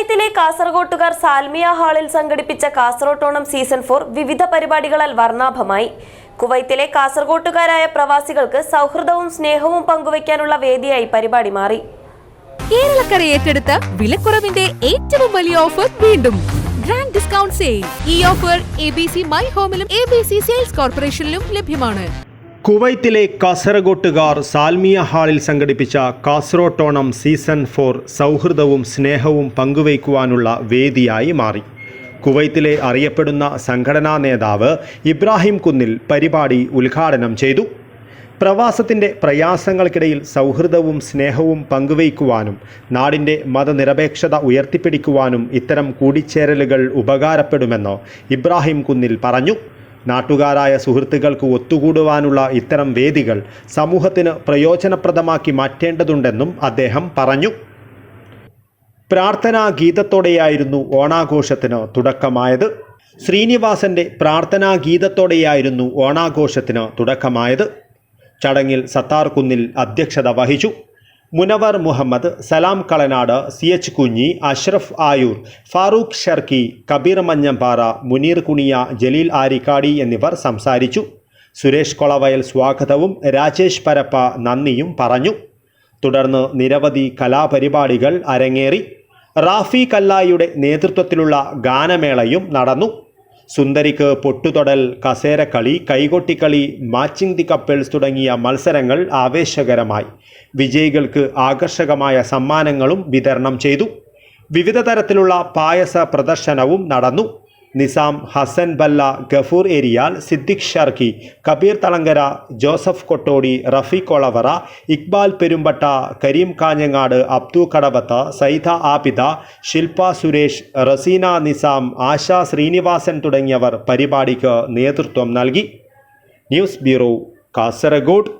കുവൈത്തിലെ കാസർഗോട്ടുകാർ Salmiya ഹാളിൽ സംഘടിപ്പിച്ച കാസർഗോട്ടോണം season four വിവിധ പരിപാടികളാൽ വർണാഭമായി. കുവൈത്തിലെ കാസർഗോട്ടുകാരായ പ്രവാസികൾക്ക് സൗഹൃദവും സ്നേഹവും പങ്കുവയ്ക്കാനുള്ള വേദിയായി പരിപാടി മാറി. കേരളക്കര ഏറ്റെടുത്ത വിലക്കുറവിന്റെ ഏറ്റവും വലിയ ഓഫർ വീണ്ടും. Grand discount sale. ഈ offer A B C my ഹോമിലും A B C sales കോർപ്പറേഷനിലും ലഭ്യമാണ്. കുവൈത്തിലെ കാസർഗോട്ടുകാർ സാൽമിയ ഹാളിൽ സംഘടിപ്പിച്ച കാസറോട്ടോണം സീസൺ ഫോർ സൗഹൃദവും സ്നേഹവും പങ്കുവയ്ക്കുവാനുള്ള വേദിയായി മാറി. കുവൈത്തിലെ അറിയപ്പെടുന്ന സംഘടനാ നേതാവ് ഇബ്രാഹിം കുന്നിൽ പരിപാടി ഉദ്ഘാടനം ചെയ്തു. പ്രവാസത്തിന്റെ പ്രയാസങ്ങൾക്കിടയിൽ സൗഹൃദവും സ്നേഹവും പങ്കുവയ്ക്കുവാനും നാടിന്റെ മതനിരപേക്ഷത ഉയർത്തിപ്പിടിക്കുവാനും ഇത്തരം കൂടിച്ചേരലുകൾ ഉപകാരപ്പെടുമെന്ന് ഇബ്രാഹിം കുന്നിൽ പറഞ്ഞു. നാട്ടുകാരായ സുഹൃത്തുക്കൾക്ക് ഒത്തുകൂടുവാനുള്ള ഇത്തരം വേദികൾ സമൂഹത്തിന് പ്രയോജനപ്രദമാക്കി മാറ്റേണ്ടതുണ്ടെന്നും അദ്ദേഹം പറഞ്ഞു. പ്രാർത്ഥനാ ഗീതത്തോടെയായിരുന്നു ഓണാഘോഷത്തിന് തുടക്കമായത്. ശ്രീനിവാസന്റെ പ്രാർത്ഥനാ ഗീതത്തോടെയായിരുന്നു ഓണാഘോഷത്തിന് തുടക്കമായത്. ചടങ്ങിൽ സത്താർ കുന്നിൽ അധ്യക്ഷത വഹിച്ചു. മുനവർ മുഹമ്മദ് സലാം കളനാട് സി എച്ച് കുഞ്ഞി അഷ്റഫ് ആയൂർ ഫാറൂഖ് ഷർക്കി കബീർ മഞ്ഞമ്പാറ മുനീർ കുണിയ ജലീൽ ആരിക്കാടി എന്നിവർ സംസാരിച്ചു. സുരേഷ് കൊളവയൽ സ്വാഗതവും രാജേഷ് പരപ്പ നന്ദിയും പറഞ്ഞു. തുടർന്ന് നിരവധി കലാപരിപാടികൾ അരങ്ങേറി. റാഫി കല്ലായിയുടെ നേതൃത്വത്തിലുള്ള ഗാനമേളയും നടന്നു. സുന്ദരിക്ക് പൊട്ടുതൊടൽ കസേരക്കളി കൈകൊട്ടിക്കളി മാച്ചിങ് ദി കപ്പിൾസ് തുടങ്ങിയ മത്സരങ്ങൾ ആവേശകരമായി. വിജയികൾക്ക് ആകർഷകമായ സമ്മാനങ്ങളും വിതരണം ചെയ്തു. വിവിധ തരത്തിലുള്ള പായസ പ്രദർശനവും നടന്നു. നിസാം ഹസൻ ബല്ല ഗഫൂർ ഏരിയാൽ സിദ്ദിഖ് ഷർക്കി കബീർ തളങ്കര ജോസഫ് കൊട്ടോടി റഫീഖ് ഒളവറ ഇക്ബാൽ പെരുമ്പട്ട കരീം കാഞ്ഞങ്ങാട് അബ്ദു കടവത്ത് സൈദ ആപിദ ശിൽപ സുരേഷ് റസീന നിസാം ആശ ശ്രീനിവാസൻ തുടങ്ങിയവർ പരിപാടിക്ക് നേതൃത്വം നൽകി. News bureau Kasaragod.